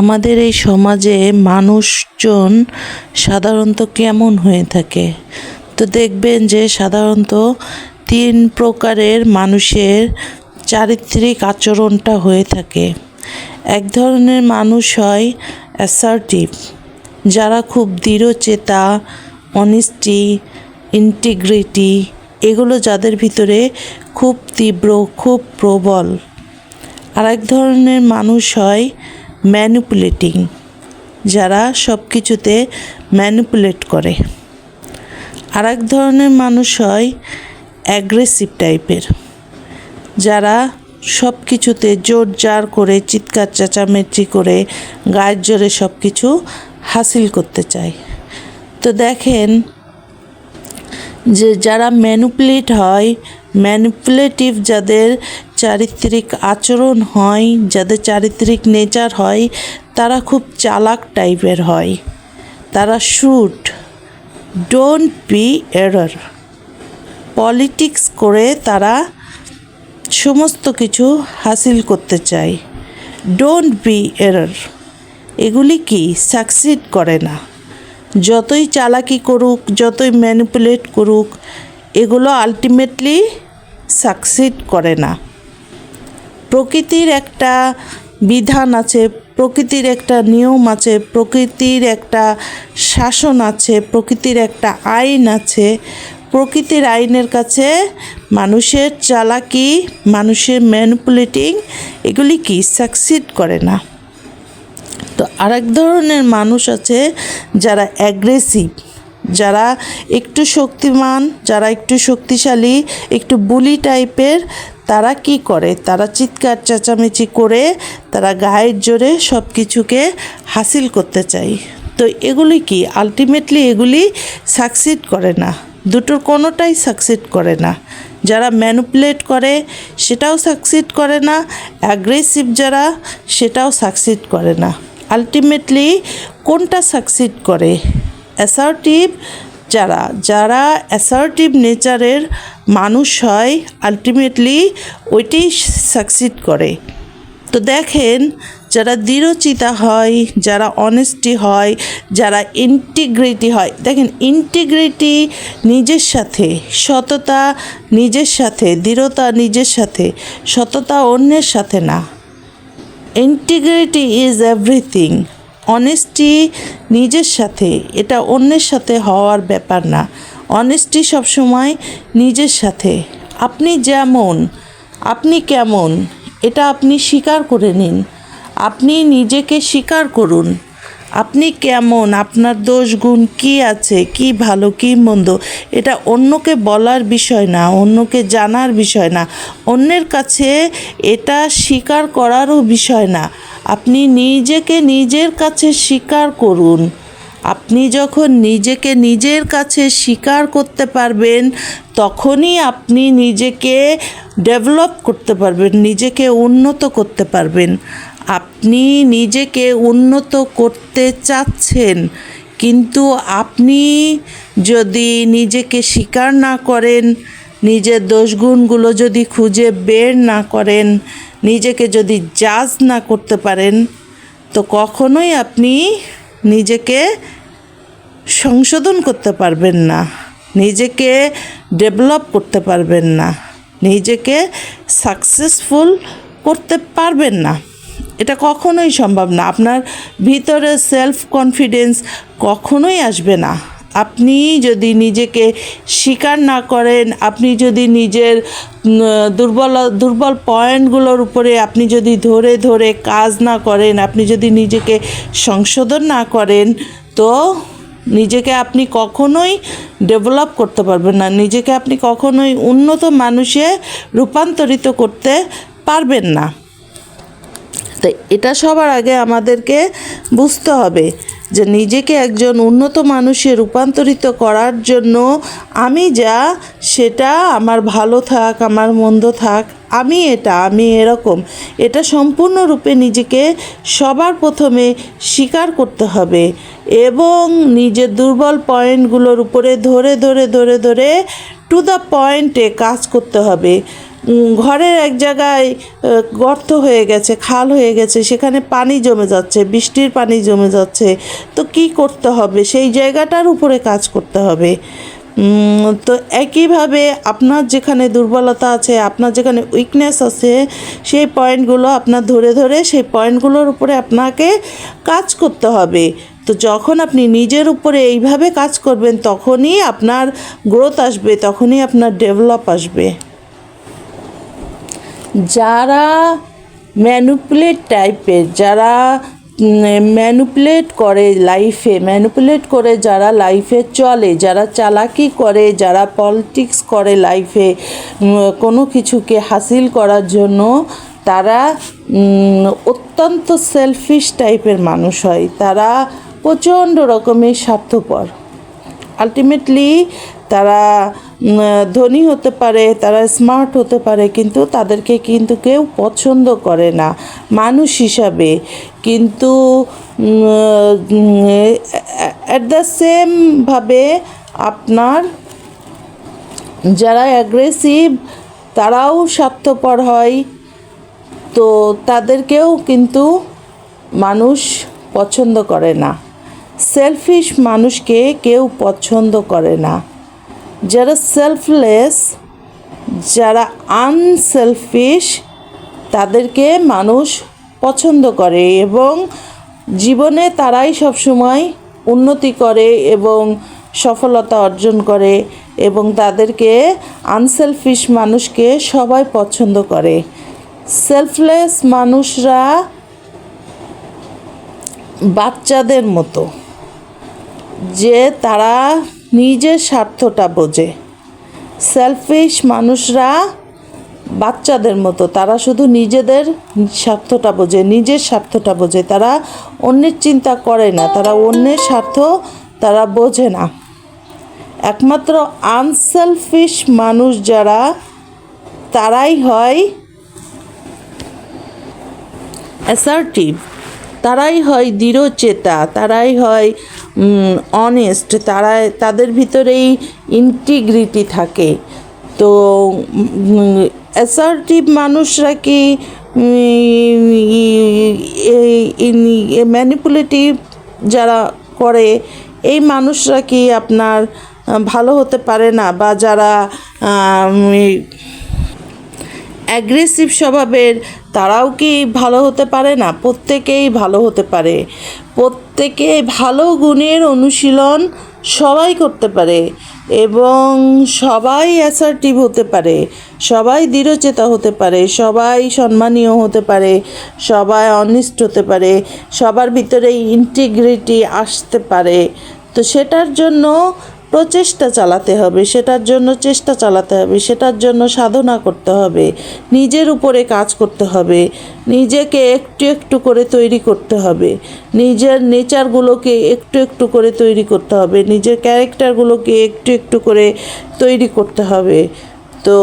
আমাদের এই সমাজে মানুষজন সাধারণত কেমন হয়ে থাকে? তো দেখবেন যে সাধারণত তিন প্রকারের মানুষের চারিত্রিক আচরণটা হয়ে থাকে। এক ধরনের মানুষ হয় অ্যাসার্টিভ যারা খুব দৃঢ়চেতা অনেস্টি ইন্টিগ্রিটি এগুলো যাদের ভিতরে খুব তীব্র, খুব প্রবল। আরেক ধরনের মানুষ হয় ম্যানিপুলেটিং যারা সব কিছুতে ম্যানিপুলেট করে। আরেক ধরনের মানুষ হয় অ্যাগ্রেসিভ টাইপের যারা সব কিছুতে জোর জার করে, চিৎকার, চেঁচামেচি করে, গায়ের জোরে সব কিছু হাসিল করতে চায়। তো দেখেন যে যারা ম্যানুপুলেট হয় ম্যানুপুলেটিভ যাদের চারিত্রিক আচরণ হয়, যাদের চারিত্রিক নেচার হয়, তারা খুব চালাক টাইপের হয়। তারা shoot don't be error politics করে তারা সমস্ত কিছু হাসিল করতে চায়। ডোন্ট বি এরর এগুলি কি? সাকসিড করে না। যতই চালাকি করুক, যতই ম্যানিপুলেট করুক, এগুলো আলটিমেটলি সাকসিড করে না। প্রকৃতির একটা বিধান আছে, প্রকৃতির একটা নিয়ম আছে, প্রকৃতির একটা শাসন আছে, প্রকৃতির একটা আইন আছে। প্রকৃতির আইনের কাছে মানুষের চালাকি, মানুষের ম্যানিপুলেটিং এগুলি কি সাকসিড করে না? তো আরেক ধরনের মানুষ আছে যারা অ্যাগ্রেসিভ যারা একটু শক্তিমান, যারা একটু শক্তিশালী, একটু বুলি টাইপের, তারা কি করে? তারা চিৎকার, চেঁচামেচি করে, তারা গায়ের জোরে সব কিছুকে হাসিল করতে চায়। তো এগুলি কি? আলটিমেটলি এগুলি সাকসিড করে না। দুটোর কোনোটাই সাকসিড করে না। যারা ম্যানুপুলেট করে, সেটাও সাকসিড করে না। অ্যাগ্রেসিভ যারা, সেটাও সাকসিড করে না। আলটিমেটলি কোনটা সাকসিড করে? অ্যাসার্টিভ যারা যারা অ্যাসার্টিভ নেচারের মানুষ হয় আলটিমেটলি ওইটাই সাকসিড করে। তো দেখেন, যারা দৃঢ়চিতা হয়, যারা অনেস্টি হয়, যারা ইন্টিগ্রিটি হয়, দেখেন ইন্টিগ্রিটি নিজের সাথে, সততা নিজের সাথে, দৃঢ়তা নিজের সাথে, সততা অন্যের সাথে না। ইন্টিগ্রিটি ইজ এভরিথিং অনেস্টি নিজের সাথে, এটা অন্যের সাথে হওয়ার ব্যাপার না। অনেস্টি সবসময় নিজের সাথে। আপনি যেমন, আপনি কেমন, এটা আপনি স্বীকার করে নিন। আপনি নিজেকে স্বীকার করুন। আপনি কেমন? আপনার দোষ গুণ কী আছে? কি ভালো, কি মন্দ? এটা অন্যকে বলার বিষয় না, অন্যকে জানার বিষয় না। অন্যের কাছে এটা স্বীকার করারও বিষয় না। আপনি নিজেকে নিজের কাছে স্বীকার করুন। আপনি যখন নিজেকে নিজের কাছে স্বীকার করতে পারবেন, তখনই আপনি নিজেকে ডেভেলপ করতে পারবেন, নিজেকে উন্নত করতে পারবেন। আপনি নিজেকে উন্নত করতে চাচ্ছেন, কিন্তু আপনি যদি নিজেকে স্বীকার না করেন, নিজের দোষগুণগুলো যদি খুঁজে বের না করেন, নিজেকে যদি জাজ না করতে পারেন, তো কখনোই আপনি নিজেকে সংশোধন করতে পারবেন না, নিজেকে ডেভেলপ করতে পারবেন না, নিজেকে সাকসেসফুল করতে পারবেন না। এটা কখনোই সম্ভব না। আপনার ভিতরে সেলফ কনফিডেন্স কখনোই আসবে না। আপনি যদি নিজেকে স্বীকার না করেন, আপনি যদি নিজের দুর্বল দুর্বল পয়েন্টগুলোর উপরে আপনি যদি ধরে ধরে কাজ না করেন, আপনি যদি নিজেকে সংশোধন না করেন, তো নিজেকে আপনি কখনোই ডেভেলপ করতে পারবেন না। নিজেকে আপনি কখনোই উন্নত মানুষে রূপান্তরিত করতে পারবেন না। তো এটা সবার আগে আমাদেরকে বুঝতে হবে যে নিজেকে একজন উন্নত মানুষে রূপান্তরিত করার জন্য আমি যা, সেটা আমার ভালো থাক, আমার মন্দ থাক, আমি এটা, আমি এরকম। এটা সম্পূর্ণরূপে নিজেকে সবার প্রথমে স্বীকার করতে হবে এবং নিজের দুর্বল পয়েন্টগুলোর উপরে ধরে ধরে ধরে ধরে টু দ্য পয়েন্টে কাজ করতে হবে। ঘরের এক জায়গায় গর্ত হয়ে গেছে, খাল হয়ে গেছে, সেখানে পানি জমে যাচ্ছে, বৃষ্টির পানি জমে যাচ্ছে। তো কি করতে হবে? সেই জায়গাটার উপরে কাজ করতে হবে। তো একইভাবে আপনার যেখানে দুর্বলতা আছে, আপনার যেখানে উইকনেস আছে, সেই পয়েন্টগুলো আপনার ধরে ধরে, সেই পয়েন্টগুলোর উপরে আপনাকে কাজ করতে হবে। তো যখন আপনি নিজের উপরে এইভাবে কাজ করবেন, তখনই আপনার গ্রোথ আসবে, তখনই আপনার ডেভেলপ আসবে। যারা ম্যানুপুলেট টাইপের যারা ম্যানুপুলেট করে লাইফে ম্যানুপুলেট করে যারা লাইফে চলে, যারা চালাকি করে, যারা পলিটিক্স করে লাইফে কোনো কিছুকে হাসিল করার জন্য তারা অত্যন্ত সেলফিশ টাইপের মানুষ হয়। তারা প্রচণ্ড রকমের স্বার্থপর। আলটিমেটলি তারা ধনী হতে পারে, তারা স্মার্ট হতে পারে, কিন্তু তাদেরকে কিন্তু কেউ পছন্দ করে না, মানুষ হিসাবে। কিন্তু অ্যাট দ্য সেমভাবে আপনার যারা অ্যাগ্রেসিভ তারাও স্বার্থপর হয়। তো তাদেরকেও কিন্তু মানুষ পছন্দ করে না। সেলফিশ মানুষকে কেউ পছন্দ করে না। যারা সেলফলেস যারা আনসেলফিশ তাদেরকে মানুষ পছন্দ করে এবং জীবনে তারাই সবসময় উন্নতি করে এবং সফলতা অর্জন করে এবং তাদেরকে আনসেলফিশ মানুষকে সবাই পছন্দ করে। সেলফলেস মানুষরা বাচ্চাদের মতো, যে তারা নিজের স্বার্থটা বোঝে। সেলফিশ মানুষরা বাচ্চাদের মতো, তারা শুধু নিজেদের স্বার্থটা বোঝে, নিজের স্বার্থটা বোঝে। তারা অন্যের চিন্তা করে না, তারা অন্যের স্বার্থ তারা বোঝে না। একমাত্র আনসেলফিশ মানুষ যারা, তারাই হয় অ্যাসার্টিভ তারাই হয় দৃঢ়চেতা, তারাই হয় অনেস্ট তারা, তাদের ভিতরেই ইন্টিগ্রিটি থাকে। তো অ্যাসার্টিভ মানুষরা কি ম্যানিপুলেটিভ যারা করে, এই মানুষরা কি আপনার ভালো হতে পারে না? বা যারা অ্যাগ্রেসিভ স্বভাবের, তারাও কি ভালো হতে পারে না? প্রত্যেকেই ভালো হতে পারে। প্রত্যেকে ভালো গুণের অনুশীলন সবাই করতে পারে এবং সবাই অ্যাসার্টিভ হতে পারে, সবাই দৃঢ়চেতা হতে পারে, সবাই সম্মানীয় হতে পারে, সবাই অনিষ্ট হতে পারে, সবার ভিতরে ইন্টিগ্রিটি আসতে পারে। তো সেটার জন্য প্রচেষ্টা চালাতে হবে, সেটার জন্য চেষ্টা চালাতে হবে, সেটার জন্য সাধনা করতে হবে, নিজের উপরে কাজ করতে হবে, নিজেকে একটু একটু করে তৈরি করতে হবে, নিজের নেচারগুলোকে একটু একটু করে তৈরি করতে হবে, নিজের ক্যারেক্টারগুলোকে একটু একটু করে তৈরি করতে হবে। তো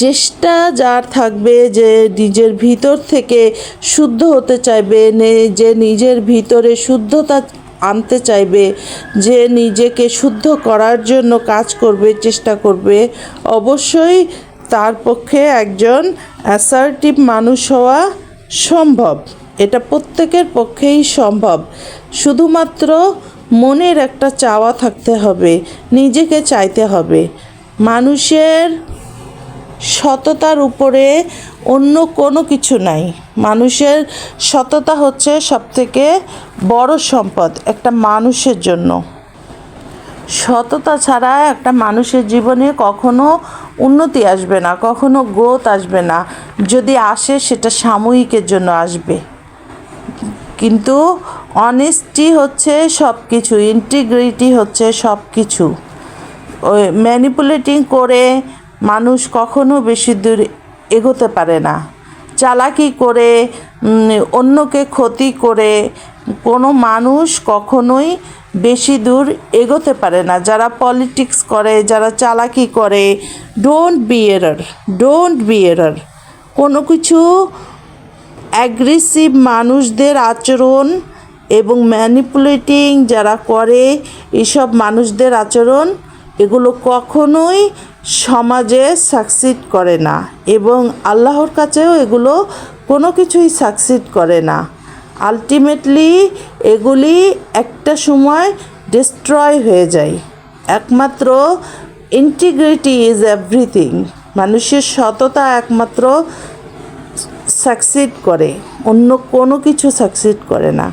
চেষ্টা যার থাকবে যে নিজের ভিতর থেকে শুদ্ধ হতে চাইবে যে নিজের ভিতরে শুদ্ধতা আনতে চাইবে, যে নিজেকে শুদ্ধ করার জন্য কাজ করবে, চেষ্টা করবে, অবশ্যই তার পক্ষে একজন অ্যাসার্টিভ মানুষ হওয়া সম্ভব। এটা প্রত্যেকের পক্ষেই সম্ভব। শুধুমাত্র মনের একটা চাওয়া থাকতে হবে, নিজেকে চাইতে হবে। মানুষের সততার উপরে অন্য কোনো কিছু নাই। মানুষের সততা হচ্ছে সবথেকে বড় সম্পদ একটা মানুষের জন্য। সততা ছাড়া একটা মানুষের জীবনে কখনো উন্নতি আসবে না, কখনো গ্রোথ আসবে না। যদি আসে, সেটা সাময়িকের জন্য আসবে। কিন্তু অনেস্টি হচ্ছে সব কিছু ইন্টিগ্রিটি হচ্ছে সব কিছু ওই ম্যানিপুলেটিং করে মানুষ কখনো বেশি দূর এগোতে পারে না। চালাকি করে অন্যকে ক্ষতি করে কোনো মানুষ কখনোই বেশি দূর এগোতে পারে না। যারা পলিটিক্স করে, যারা চালাকি করে don't be error don't be error কোনো কিছু অ্যাগ্রেসিভ মানুষদের আচরণ এবং ম্যানিপুলেটিং যারা করে, এসব মানুষদের আচরণ, এগুলো কখনোই সমাজে সাকসিড করে না এবং আল্লাহর কাছেও এগুলো কোনো কিছুই সাকসিড করে না। আলটিমেটলি এগুলি একটা সময় ডিস্ট্রয় হয়ে যায়। একমাত্র ইন্টিগ্রিটি ইজ এভরিথিং মানুষের সততা একমাত্র সাকসিড করে। অন্য কোনো কিছু সাকসিড করে না।